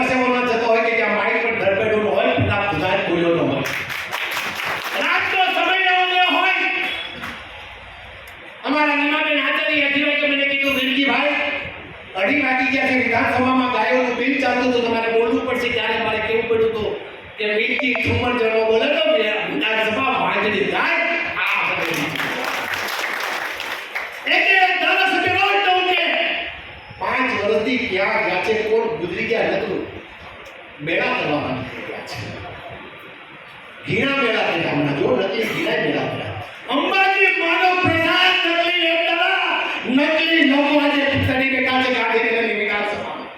પાસે એવો ન હોય કે જ્યાં માઇક પર ધરપેડું હોય ના ખુદા બોલ્યો ન હોય રાતનો સમય ન હોય. અમારા નિમાબેન હાજરી અઢી કે મને કીધું વિરજીભાઈ અઢી વાગી ગયા છે, વિધાનસભામાં ગાયોનું બિલ ચાલતું હતું, તમારે બોલવું પડશે. ત્યારે મારે કેવું પડ્યું હતું કે વીરજી ઠુમર જણો બોલે તો વિધાનસભા વાંચડી કે પાંચ વર્ષથી ક્યાં ગયા છે કોણ ગુજરી ગયા નતું મેળા કરવામાં નીકળી ગયા છે. ઘીણા મેળા કર્યા હમણાં જો નથી ઘીણા મેળા કર્યા અંબાજી માનવ પ્રસાદ એકતા, નકલી લોકો આજે ગાંધીનગરની વિધાનસભામાં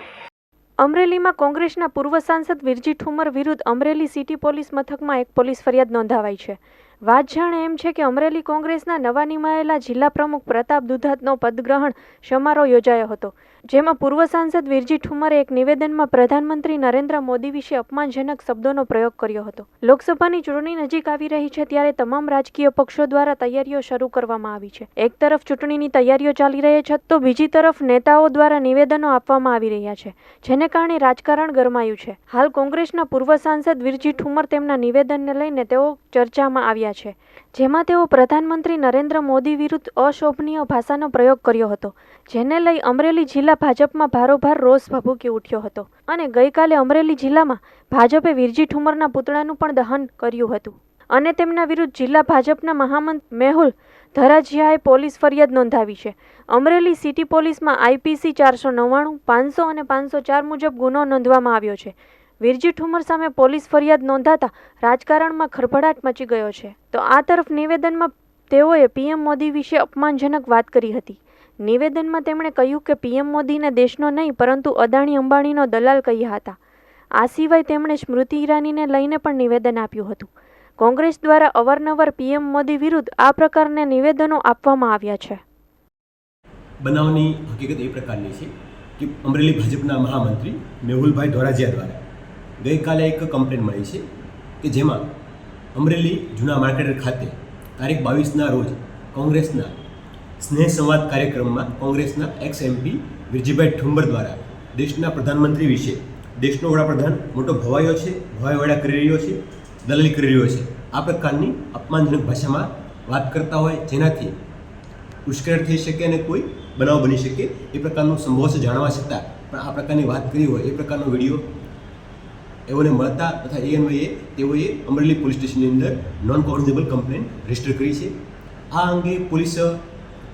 અમરેલીમાં કોંગ્રેસના પૂર્વ સાંસદ વિરજી ઠુમર વિરુદ્ધ અમરેલી સિટી પોલીસ મથકમાં એક પોલીસ ફરિયાદ નોંધાવાઈ છે. વાત જાણે એમ છે કે અમરેલી કોંગ્રેસના નવા નિમાયેલા જિલ્લા પ્રમુખ પ્રતાપ દુધાતનો પદગ્રહણ સમારોહ યોજાયો હતો, જેમાં પૂર્વ સાંસદ વિરજી ઠુમરે એક નિવેદનમાં પ્રધાનમંત્રી નરેન્દ્ર મોદી વિશે અપમાનજનક શબ્દોનો પ્રયોગ કર્યો હતો. લોકસભાની ચૂંટણી નજીક આવી રહી છે ત્યારે તમામ રાજકીય પક્ષો દ્વારા તૈયારીઓ શરૂ કરવામાં આવી છે. એક તરફ ચૂંટણીની તૈયારીઓ ચાલી રહી છે તો બીજી તરફ નેતાઓ દ્વારા નિવેદનો આપવામાં આવી રહ્યા છે, જેને કારણે રાજકારણ ગરમાયું છે. હાલ કોંગ્રેસના પૂર્વ સાંસદ વિરજી ઠુમર તેમના નિવેદનને લઈને તેઓ ચર્ચામાં આવ્યા છે, જેમાં તેઓ પ્રધાનમંત્રી નરેન્દ્ર મોદી વિરુદ્ધ અશોભનીય ભાષાનો પ્રયોગ કર્યો હતો, જેને લઈ અમરેલી જિલ્લા ભાજપમાં ભારોભાર રોષ ભભૂકી ઉઠ્યો હતો અને ગઈકાલે અમરેલી જિલ્લામાં ભાજપે વિરજી ઠુમરના પુતળાનું પણ દહન કર્યું હતું. અને તેમના વિરુદ્ધ જિલ્લા ભાજપના મહામંત મેહુલ ધરાજીયાએ પોલીસ ફરિયાદ નોંધાવી છે. અમરેલી સિટી પોલીસમાં આઈપીસી ચારસો નવ્વાણું, પાંચસો અને પાંચસો ચાર મુજબ ગુનો નોંધવામાં આવ્યો છે. વિરજી ઠુમર સામે પોલીસ ફરિયાદ નોંધાતા રાજકારણમાં ખળભળાટ મચી ગયો છે. તો આ તરફ નિવેદનમાં તેઓએ પીએમ મોદી વિશે અપમાનજનક વાત કરી હતી. નિવેદનમાં તેમણે કહ્યું કે પીએમ મોદીને દેશનો નહીં, પરંતુ અદાણી અંબાણીનો દલાલ કહ્યા હતા. આ સિવાય તેમણે સ્મૃતિ ઈરાનીને લઈને પણ નિવેદન આપ્યું હતું. કોંગ્રેસ દ્વારા અવારનવાર પીએમ મોદી વિરુદ્ધ આ પ્રકારના નિવેદનો આપવામાં આવ્યા છે. બનાવની હકીકત એ પ્રકારની છે કે અમરેલી ભાજપના મહામંત્રી મેહુલભાઈ ધોરાજીયા દ્વારા ગઈકાલે એક કમ્પ્લેન મળી છે કે જેમાં અમરેલી જૂના માર્કેટ ખાતે તારીખ બાવીસના રોજ કોંગ્રેસના સ્નેહ સંવાદ કાર્યક્રમમાં કોંગ્રેસના એક્સ એમપી વિરજીભાઈ ઠુંબર દ્વારા દેશના પ્રધાનમંત્રી વિશે દેશનો વડાપ્રધાન મોટો ભવાયો છે ભવાયવાડા કરી રહ્યો છે, દલાલી કરી રહ્યો છે. આ પ્રકારની અપમાનજનક ભાષામાં વાત કરતા હોય જેનાથી ઉશ્કેર થઈ શકે અને કોઈ બનાવ બની શકે એ પ્રકારનું સંભવ જાણવા છતાં. પણ આ પ્રકારની વાત કરી હોય, એ પ્રકારનો વીડિયો એઓને મળતા તથા એએનઓએ તેઓએ અમરેલી પોલીસ સ્ટેશનની અંદર નોન કોર્ડિનેબલ કમ્પ્લેન રજિસ્ટર કરી છે. આ અંગે પોલીસ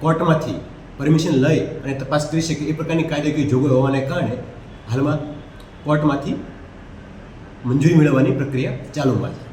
કોર્ટમાંથી પરમિશન લઈ અને તપાસ કરી શકે એ પ્રકારની કાયદાકીય જોગવાઈ હોવાને કારણે હાલમાં કોર્ટમાંથી મંજૂરી મેળવવાની પ્રક્રિયા ચાલુમાં છે.